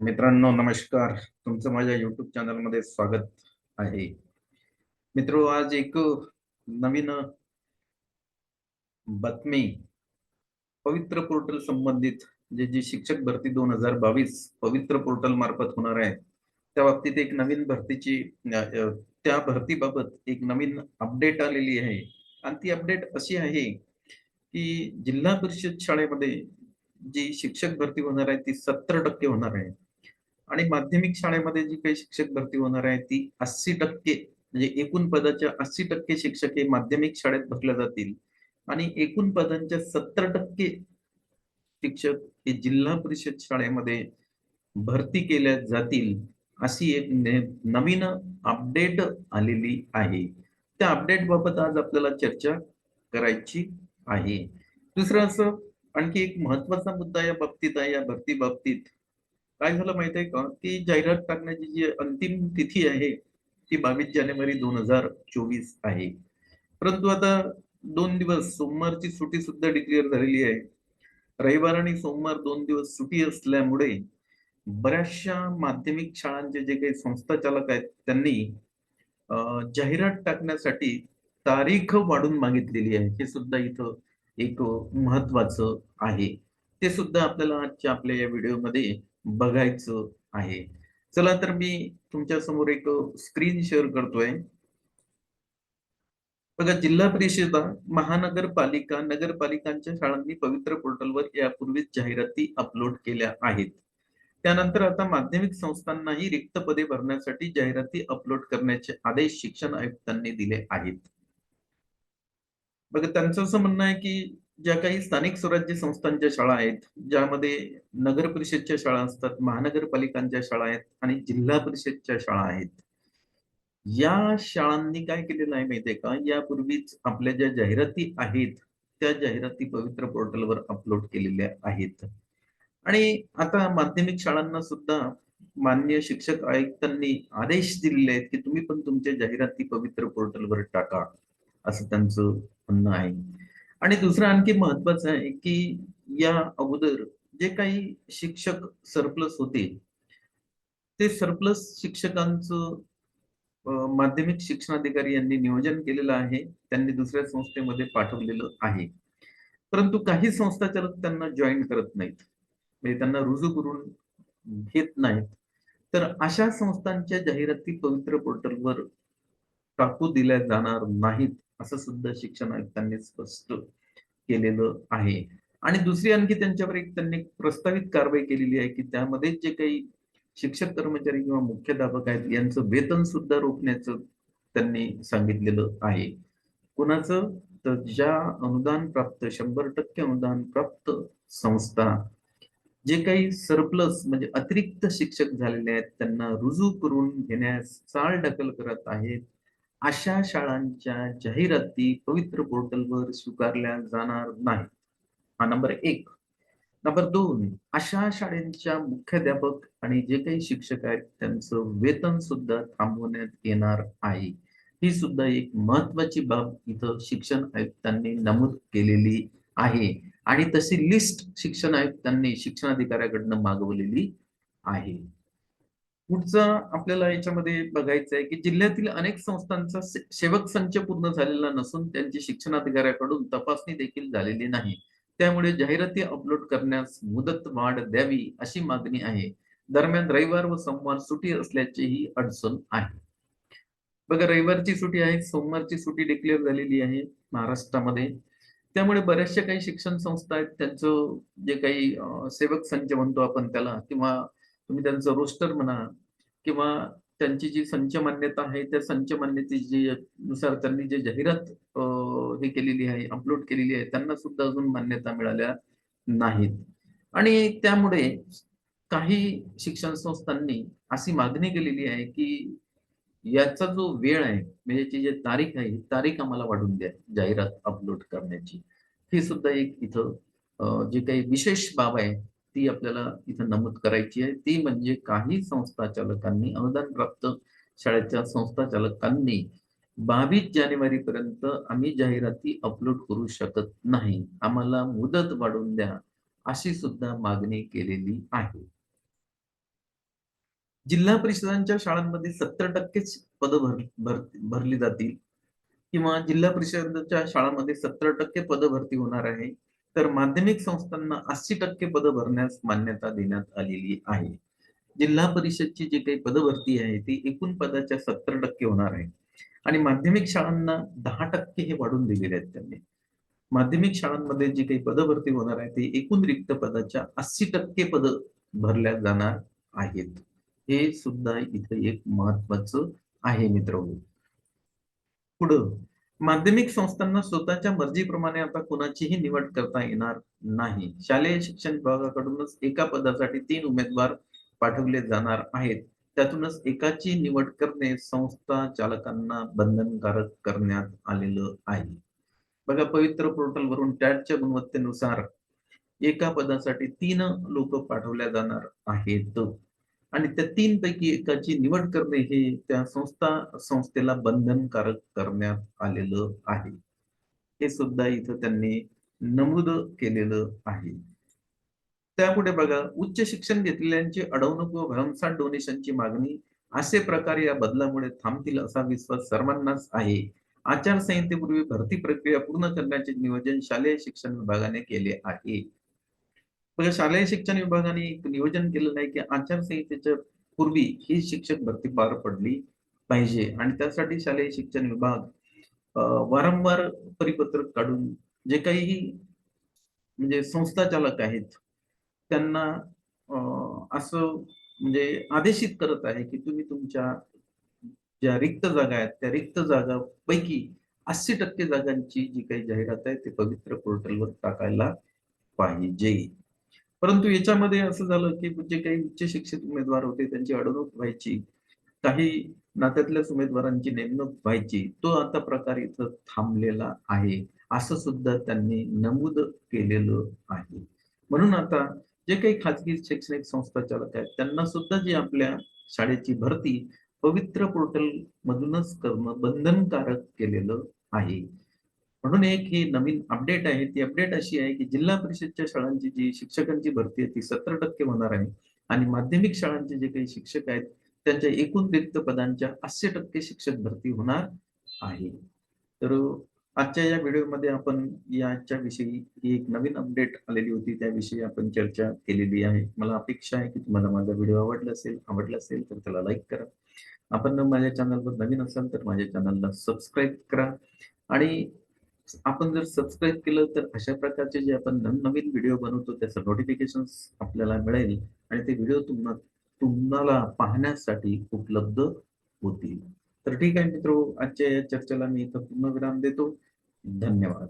मित्रांनो नमस्कार. तुमचं माझ्या युट्यूब चॅनलमध्ये स्वागत आहे. मित्र आज एक नवीन बातमी. पवित्र पोर्टल संबंधित जे जी शिक्षक भरती दोन हजार बावीस पवित्र पोर्टल मार्फत होणार आहे त्या बाबतीत एक नवीन भरतीची त्या भरतीबाबत एक नवीन अपडेट आलेली आहे. आणि ती अपडेट अशी आहे की जिल्हा परिषद शाळेमध्ये जी शिक्षक भरती होणार आहे ती सत्तर टक्के होणार आहे. आणि माध्यमिक शाळेमध्ये जी काही शिक्षक भरती होणार आहे ती अस्सी टक्के म्हणजे एकूण पदाच्या अस्सी टक्के शिक्षक हे माध्यमिक शाळेत भरल्या जातील. आणि एकूण पदांच्या सत्तर टक्के शिक्षक हे जिल्हा परिषद शाळेमध्ये भरती केल्या जातील अशी एक नवीन अपडेट आलेली आहे. त्या अपडेट बाबत आज आपल्याला चर्चा करायची आहे. दुसरं असं आणखी एक महत्त्वाचा मुद्दा या बाबतीत आहे या भरती बाबतीत काय झालं माहीत आहे का? की जाहिरात टाकण्याची जी अंतिम तिथी आहे ती बावीस जानेवारी दोन हजार चोवीस आहे. परंतु आता दोन दिवस सोमवारची सुट्टी सुद्धा डिक्लेअर झालेली आहे. रविवार आणि सोमवार दोन दिवस सुट्टी असल्यामुळे बऱ्याचशा माध्यमिक शाळांचे जे काही संस्था चालक आहेत त्यांनी जाहिरात टाकण्यासाठी तारीख वाढून मागितलेली आहे. हे सुद्धा इथं एक महत्वाचं आहे. ते सुद्धा आपल्याला आजच्या आपल्या या व्हिडिओमध्ये बघायचं आहे. चला तर मी तुमच्यासमोर एक स्क्रीन शेअर करतोय. बघा जिल्हा परिषदा महानगरपालिका नगरपालिकांच्या शाळांनी पवित्र पोर्टलवर यापूर्वीच जाहिराती अपलोड केल्या आहेत. त्यानंतर आता माध्यमिक संस्थांनाही रिक्त पदे भरण्यासाठी जाहिराती अपलोड करण्याचे आदेश शिक्षण आयुक्तांनी दिले आहेत. बघा त्यांचं असं म्हणणं आहे की ज्या काही स्थानिक स्वराज्य संस्थांच्या शाळा आहेत ज्यामध्ये नगर परिषदच्या शाळा असतात महानगरपालिकांच्या शाळा आहेत आणि जिल्हा परिषदच्या शाळा आहेत. या शाळांनी काय केलेलं आहे माहितीये का? यापूर्वीच आपल्या ज्या जाहिराती आहेत त्या जाहिराती पवित्र पोर्टलवर अपलोड केलेल्या आहेत. आणि आता माध्यमिक शाळांना सुद्धा मान्य शिक्षक आयुक्तांनी आदेश दिलेले आहेत की तुम्ही पण तुमच्या जाहिराती पवित्र पोर्टलवर टाका असं त्यांचं म्हणणं आहे. आणि दुसरं आणखी महत्वाचं आहे की या अगोदर जे काही शिक्षक सरप्लस होते ते सरप्लस शिक्षकांचं माध्यमिक शिक्षणाधिकारी यांनी नियोजन केलेलं आहे त्यांनी दुसऱ्या संस्थेमध्ये पाठवलेलं आहे. परंतु काही संस्थाचालक त्यांना जॉईन करत नाहीत. म्हणजे त्यांना रुजू करून घेत नाहीत. तर अशा संस्थांच्या जाहिराती पवित्र पोर्टलवर टाकू दिल्या जाणार नाहीत. असं सुद्धा शिक्षण आयुक्तांनी स्पष्ट केलेलं आहे. आणि दुसरी आणखी त्यांच्यावर एक त्यांनी प्रस्तावित कारवाई केलेली आहे की त्यामध्ये जे काही शिक्षक कर्मचारी किंवा मुख्याध्यापक आहेत यांचं वेतन सुद्धा रोखण्याचं त्यांनी सांगितलेलं आहे. कुणाचं? तर ज्या अनुदान प्राप्त शंभर टक्के अनुदान प्राप्त संस्था जे काही सरप्लस म्हणजे अतिरिक्त शिक्षक झालेले आहेत त्यांना रुजू करून घेण्यास चालढकल करत आहेत अशा शाळांच्या जाहिराती पवित्र पोर्टलवर स्वीकारल्या जाणार नाहीत. हा नंबर एक. नंबर दोन अशा शाळेंच्या मुख्याध्यापक आणि जे काही शिक्षक आहेत त्यांचं वेतन सुद्धा थांबवण्यात येणार आहे. ही सुद्धा एक महत्वाची बाब इथं शिक्षण आयुक्तांनी नमूद केलेली आहे. आणि तशी लिस्ट शिक्षण आयुक्तांनी शिक्षणाधिकाऱ्याकडनं मागवलेली आहे. पुढचं आपल्याला याच्यामध्ये बघायचं आहे की जिल्ह्यातील अनेक संस्थांचा सेवक संच पूर्ण झालेला नसून त्यांची शिक्षणाधिकाऱ्याकडून तपासणी देखील झालेली नाही. त्यामुळे जाहिराती अपलोड करण्यास मुदत वाढ द्यावी अशी मागणी आहे. दरम्यान रविवार व सोमवार सुटी असल्याचीही अडचण आहे. बघा रविवारची सुटी आहे सोमवारची सुटी डिक्लेअर झालेली आहे महाराष्ट्रामध्ये. त्यामुळे बऱ्याचशा काही शिक्षण संस्था आहेत त्यांचं जे काही सेवक संच म्हणतो आपण त्याला किंवा तुम्ही त्यांचं रोस्टर म्हणा किंवा त्यांची जी संच मान्यता आहे त्या संच मान्यतेची नुसार त्यांनी जे जाहिरात हे केलेली आहे अपलोड केलेली आहे त्यांना सुद्धा अजून मान्यता मिळाल्या नाहीत. आणि त्यामुळे काही शिक्षण संस्थांनी अशी मागणी केलेली आहे की याचा जो वेळ आहे म्हणजे याची जी तारीख आहे ही तारीख आम्हाला वाढून द्या जाहिरात अपलोड करण्याची. ही सुद्धा एक इथं जे काही विशेष बाब आहे ती आपल्याला इथं नमूद करायची आहे. ती म्हणजे काही संस्था चालकांनी अनुदान प्राप्त शाळेच्या संस्था चालकांनी बावीस जानेवारी पर्यंत आम्ही जाहिराती अपलोड करू शकत नाही. आम्हाला मुदत वाढवून द्या अशी सुद्धा मागणी केलेली आहे. जिल्हा परिषदांच्या शाळांमध्ये सत्तर टक्केच पदं भर भर भरली जातील किंवा जिल्हा परिषदांच्या शाळांमध्ये सत्तर टक्के पद भरती होणार आहे. तर माध्यमिक संस्थांना अस्सी टक्के पद भरण्यास मान्यता देण्यात आलेली आहे. जिल्हा परिषदची जी काही पदभरती आहे ती एकूण पदाच्या सत्तर टक्के होणार आहे. आणि माध्यमिक शाळांना दहा टक्के हे वाढून दिलेले आहेत त्यांनी. माध्यमिक शाळांमध्ये जी काही पदभरती होणार आहे ते एकूण रिक्त पदाच्या अस्सी टक्के पद भरल्या जाणार आहेत. हे सुद्धा इथे एक महत्वाचं आहे मित्र पुढं माध्यमिक संस्थांना स्वतःच्या मर्जीप्रमाणे आता कोणाचीही निवड करता येणार नाही. शालेय शिक्षण विभागाकडूनच एका पदासाठी तीन उमेदवार पाठवले जाणार आहेत. त्यातूनच एकाची निवड करणे संस्था चालकांना बंधनकारक करण्यात आलेलं आहे. बघा पवित्र पोर्टल वरून टॅटच्या गुणवत्तेनुसार एका पदासाठी तीन लोक पाठवल्या जाणार आहेत. आणि त्या तीन पैकी एकाची निवड करणे हे त्या संस्था संस्थेला बंधनकारक करण्यात आलेलं आहे. हे सुद्धा इथं त्यांनी नमूद केलेलं आहे. त्यापुढे बघा उच्च शिक्षण घेतलेल्यांची अडवणूक व भरमसाठ डोनेशनची मागणी असे प्रकार या बदलामुळे थांबतील असा विश्वास सर्वांनाच आहे. आचारसंहितेपूर्वी भरती प्रक्रिया पूर्ण करण्याचे नियोजन शालेय शिक्षण विभागाने केले आहे. म्हणजे शालेय शिक्षण विभागाने एक नियोजन केलं नाही की आचारसंहितेच्या पूर्वी ही शिक्षक भरती पार पडली पाहिजे. आणि त्यासाठी शालेय शिक्षण विभाग वारंवार परिपत्रक काढून जे काही म्हणजे संस्था चालक आहेत त्यांना असं म्हणजे आदेशित करत आहे की तुम्ही तुमच्या ज्या रिक्त जागा आहेत त्या रिक्त जागा पैकी अस्सी टक्के जागांची जी काही जाहिरात आहे ते पवित्र पोर्टलवर टाकायला पाहिजे. परंतु याच्यामध्ये असं झालं की जे काही उच्च शिक्षित उमेदवार होते त्यांची अडवणूक व्हायची काही नात्यातल्याच उमेदवारांची नेमणूक व्हायची तो आता प्रकार इथं थांबलेला आहे असं सुद्धा त्यांनी नमूद केलेलं आहे. म्हणून आता जे काही खाजगी शैक्षणिक संस्था चालक आहेत त्यांना सुद्धा जी आपल्या शाळेची भरती पवित्र पोर्टल मधूनच करणं बंधनकारक केलेलं आहे. म्हणून एक ही नवीन अपडेट आहे ती अपडेट अशी आहे की जिल्हा परिषदच्या शाळांची जी शिक्षकांची भरती आहे ती सत्तर टक्के होणार आहे. आणि माध्यमिक शाळांचे जे काही शिक्षक आहेत त्यांच्या एकूण रिक्त पदांच्या अस्सी टक्के शिक्षक भरती होणार आहे. तर आजच्या या व्हिडिओमध्ये आपण याच्या विषयी एक नवीन अपडेट आलेली होती त्याविषयी आपण चर्चा केलेली आहे. मला अपेक्षा आहे की तुम्हाला माझा व्हिडिओ आवडला असेल आवडला असेल तर त्याला लाईक करा. आपण माझ्या चॅनलवर नवीन असाल तर माझ्या चॅनलला सबस्क्राईब करा. आणि आपण जर सबस्क्राईब केलं तर अशा प्रकारचे जे आपण नवनवीन व्हिडिओ बनवतो त्याचं नोटिफिकेशन आपल्याला मिळेल आणि ते व्हिडिओ तुम्हाला तुम्हाला पाहण्यासाठी उपलब्ध होतील. तर ठीक आहे मित्र आजच्या या चर्चेला मी इथं पूर्ण विराम देतो. धन्यवाद.